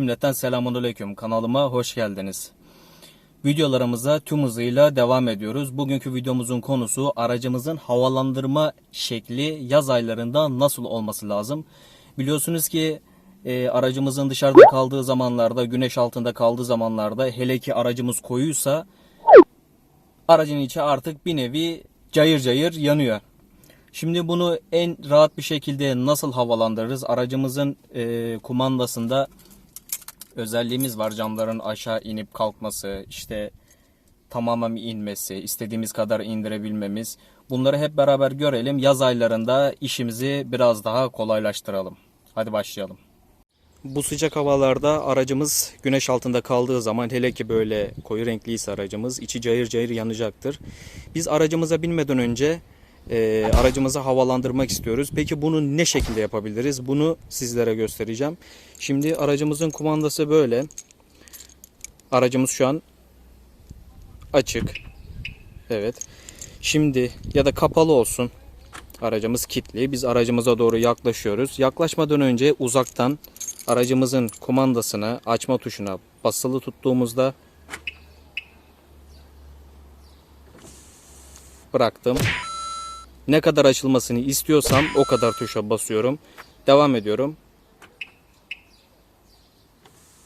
Cümleten selamun aleyküm kanalıma hoş geldiniz. Videolarımıza tüm hızıyla devam ediyoruz. Bugünkü videomuzun konusu aracımızın havalandırma şekli yaz aylarında nasıl olması lazım. Biliyorsunuz ki e, aracımızın dışarıda kaldığı zamanlarda, güneş altında kaldığı zamanlarda hele ki aracımız koyuysa aracın içi artık bir nevi cayır cayır yanıyor. Şimdi bunu en rahat bir şekilde nasıl havalandırırız? Aracımızın e, kumandasında özelliğimiz var. Camların aşağı inip kalkması, işte tamamen inmesi, istediğimiz kadar indirebilmemiz. Bunları hep beraber görelim. Yaz aylarında işimizi biraz daha kolaylaştıralım. Hadi başlayalım. Bu sıcak havalarda aracımız güneş altında kaldığı zaman hele ki böyle koyu renkliyse aracımız içi cayır cayır yanacaktır. Biz aracımıza binmeden önce e, aracımızı havalandırmak istiyoruz. Peki bunu ne şekilde yapabiliriz? Bunu sizlere göstereceğim. Şimdi aracımızın kumandası böyle. Aracımız şu an açık. Evet. Şimdi ya da kapalı olsun. Aracımız kilitli. Biz aracımıza doğru yaklaşıyoruz. Yaklaşmadan önce uzaktan aracımızın kumandasını açma tuşuna basılı tuttuğumuzda bıraktım. Ne kadar açılmasını istiyorsam o kadar tuşa basıyorum. Devam ediyorum.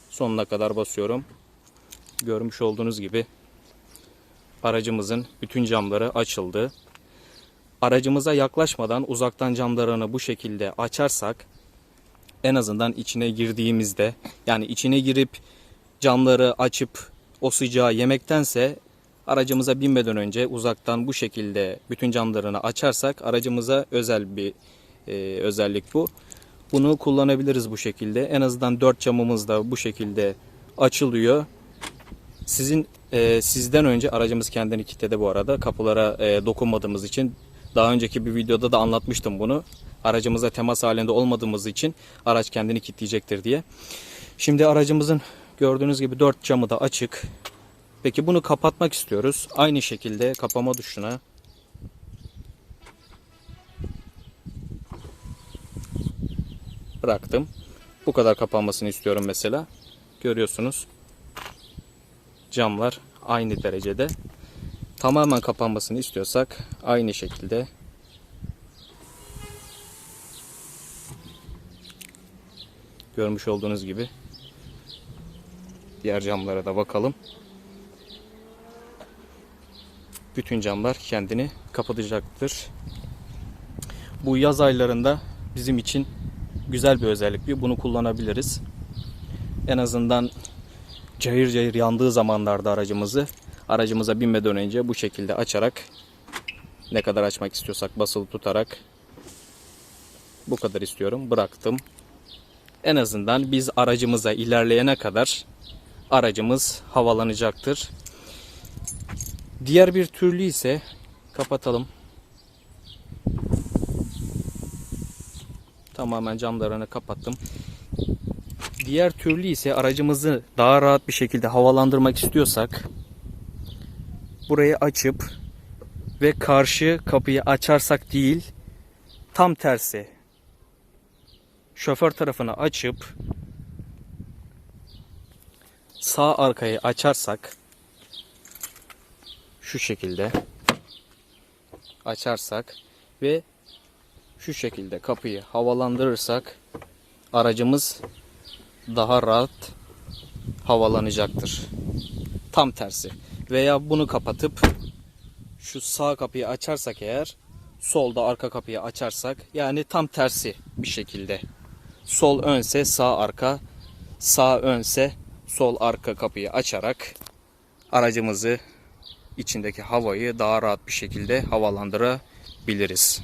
Sonuna kadar basıyorum. Görmüş olduğunuz gibi aracımızın bütün camları açıldı. Aracımıza yaklaşmadan uzaktan camlarını bu şekilde açarsak en azından içine girdiğimizde yani içine girip camları açıp o sıcağı yemektense aracımıza binmeden önce uzaktan bu şekilde bütün camlarını açarsak aracımıza özel bir e, özellik bu. Bunu kullanabiliriz bu şekilde. En azından dört camımız da bu şekilde açılıyor. Sizin e, sizden önce aracımız kendini kilitledi bu arada. Kapılara e, dokunmadığımız için daha önceki bir videoda da anlatmıştım bunu. Aracımıza temas halinde olmadığımız için araç kendini kilitleyecektir diye. Şimdi aracımızın gördüğünüz gibi dört camı da açık. Peki bunu kapatmak istiyoruz. Aynı şekilde kapama tuşuna bıraktım. Bu kadar kapanmasını istiyorum mesela. Görüyorsunuz. Camlar aynı derecede. Tamamen kapanmasını istiyorsak aynı şekilde görmüş olduğunuz gibi diğer camlara da bakalım. Bütün camlar kendini kapatacaktır. Bu yaz aylarında bizim için güzel bir özellik. Bir bunu kullanabiliriz. En azından cayır cayır yandığı zamanlarda aracımızı aracımıza binmeden önce bu şekilde açarak ne kadar açmak istiyorsak basılı tutarak bu kadar istiyorum bıraktım. En azından biz aracımıza ilerleyene kadar aracımız havalanacaktır. Diğer bir türlü ise kapatalım. Tamamen camlarını kapattım. Diğer türlü ise aracımızı daha rahat bir şekilde havalandırmak istiyorsak burayı açıp ve karşı kapıyı açarsak değil tam tersi şoför tarafını açıp sağ arkayı açarsak şu şekilde açarsak ve şu şekilde kapıyı havalandırırsak aracımız daha rahat havalanacaktır. Tam tersi. Veya bunu kapatıp şu sağ kapıyı açarsak eğer solda arka kapıyı açarsak yani tam tersi bir şekilde. Sol önse sağ arka, sağ önse sol arka kapıyı açarak aracımızı içindeki havayı daha rahat bir şekilde havalandırabiliriz.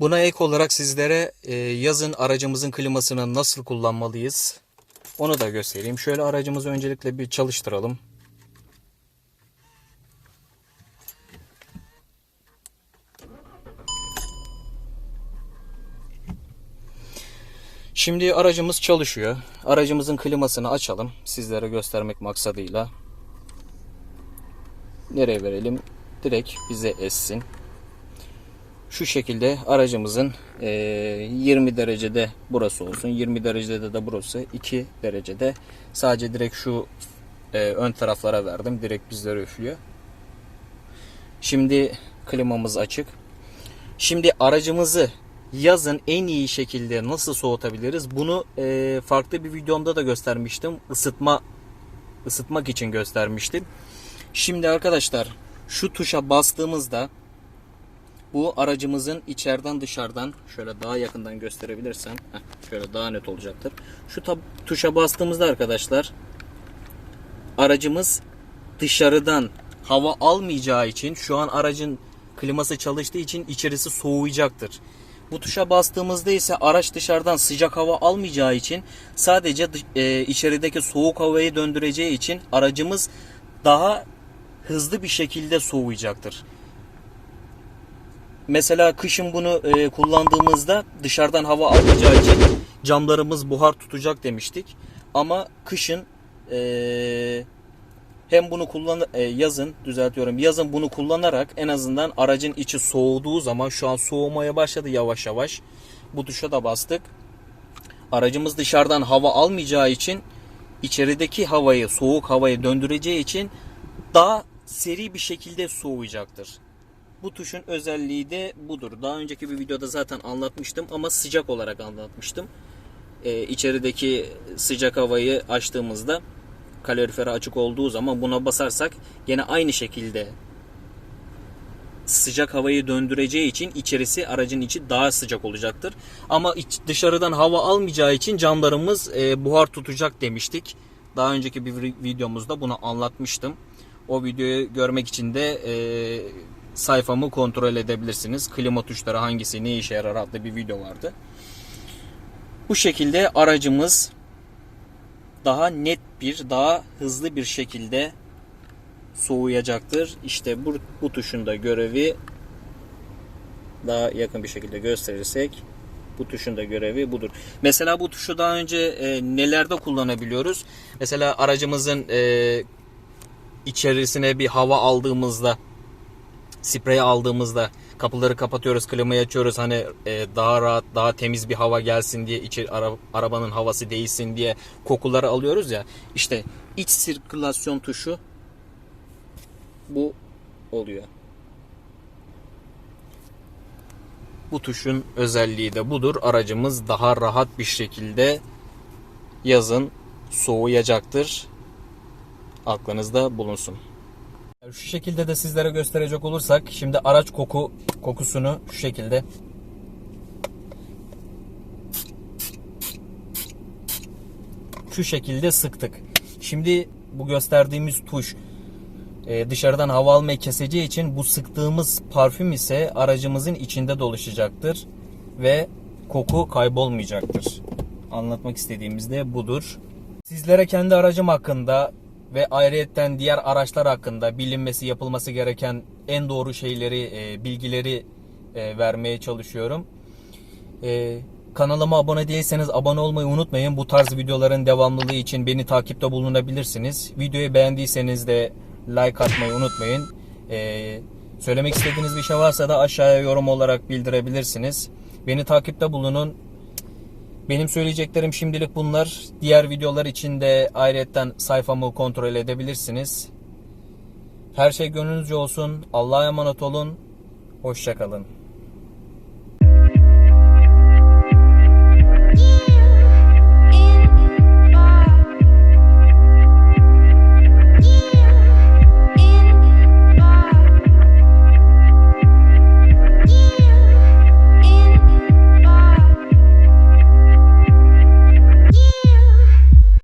Buna ek olarak sizlere e, yazın aracımızın klimasını nasıl kullanmalıyız onu da göstereyim. Şöyle aracımızı öncelikle bir çalıştıralım. Şimdi aracımız çalışıyor. Aracımızın klimasını açalım. Sizlere göstermek maksadıyla. Nereye verelim? Direkt bize essin. Şu şekilde aracımızın e, 20 derecede burası olsun, 20 derecede de burası, 2 derecede. Sadece direkt şu ön taraflara verdim. Direkt bizlere üflüyor. Şimdi klimamız açık. Şimdi aracımızı yazın en iyi şekilde nasıl soğutabiliriz? Bunu e, farklı bir videomda da göstermiştim. Isıtma ısıtmak için göstermiştim. Şimdi arkadaşlar şu tuşa bastığımızda bu aracımızın içeriden dışarıdan şöyle daha yakından gösterebilirsem heh, şöyle daha net olacaktır. Şu tuşa bastığımızda arkadaşlar aracımız dışarıdan hava almayacağı için şu an aracın kliması çalıştığı için içerisi soğuyacaktır. Bu tuşa bastığımızda ise araç dışarıdan sıcak hava almayacağı için sadece e, içerideki soğuk havayı döndüreceği için aracımız daha hızlı bir şekilde soğuyacaktır. Mesela kışın bunu e, kullandığımızda dışarıdan hava almayacağı için camlarımız buhar tutacak demiştik. Ama kışın e, hem bunu kullan e, yazın düzeltiyorum yazın bunu kullanarak en azından aracın içi soğuduğu zaman şu an soğumaya başladı yavaş yavaş. Bu tuşa da bastık. Aracımız dışarıdan hava almayacağı için içerideki havayı soğuk havayı döndüreceği için daha seri bir şekilde soğuyacaktır. Bu tuşun özelliği de budur. Daha önceki bir videoda zaten anlatmıştım ama sıcak olarak anlatmıştım. Ee, içerideki sıcak havayı açtığımızda kaloriferi açık olduğu zaman buna basarsak yine aynı şekilde sıcak havayı döndüreceği için içerisi aracın içi daha sıcak olacaktır. Ama iç, dışarıdan hava almayacağı için camlarımız e, buhar tutacak demiştik. Daha önceki bir vi- videomuzda bunu anlatmıştım. O videoyu görmek için de e, sayfamı kontrol edebilirsiniz. Klima tuşları hangisi ne işe yarar adlı bir video vardı. Bu şekilde aracımız daha net bir, daha hızlı bir şekilde soğuyacaktır. İşte bu, bu tuşun da görevi daha yakın bir şekilde gösterirsek bu tuşun da görevi budur. Mesela bu tuşu daha önce e, nelerde kullanabiliyoruz? Mesela aracımızın e, içerisine bir hava aldığımızda sprey aldığımızda kapıları kapatıyoruz, klimayı açıyoruz. Hani e, daha rahat, daha temiz bir hava gelsin diye, içi ara- arabanın havası değilsin diye kokuları alıyoruz ya. İşte iç sirkülasyon tuşu bu oluyor. Bu tuşun özelliği de budur. Aracımız daha rahat bir şekilde yazın soğuyacaktır. Aklınızda bulunsun. Şu şekilde de sizlere gösterecek olursak şimdi araç koku kokusunu şu şekilde şu şekilde sıktık. Şimdi bu gösterdiğimiz tuş e, dışarıdan hava almayı keseceği için bu sıktığımız parfüm ise aracımızın içinde dolaşacaktır ve koku kaybolmayacaktır. Anlatmak istediğimiz de budur. Sizlere kendi aracım hakkında ve ayrıyetten diğer araçlar hakkında bilinmesi yapılması gereken en doğru şeyleri, e, bilgileri e, vermeye çalışıyorum. E, kanalıma abone değilseniz abone olmayı unutmayın. Bu tarz videoların devamlılığı için beni takipte bulunabilirsiniz. Videoyu beğendiyseniz de like atmayı unutmayın. E, söylemek istediğiniz bir şey varsa da aşağıya yorum olarak bildirebilirsiniz. Beni takipte bulunun. Benim söyleyeceklerim şimdilik bunlar. Diğer videolar için de ayrıyetten sayfamı kontrol edebilirsiniz. Her şey gönlünüzce olsun. Allah'a emanet olun. Hoşçakalın.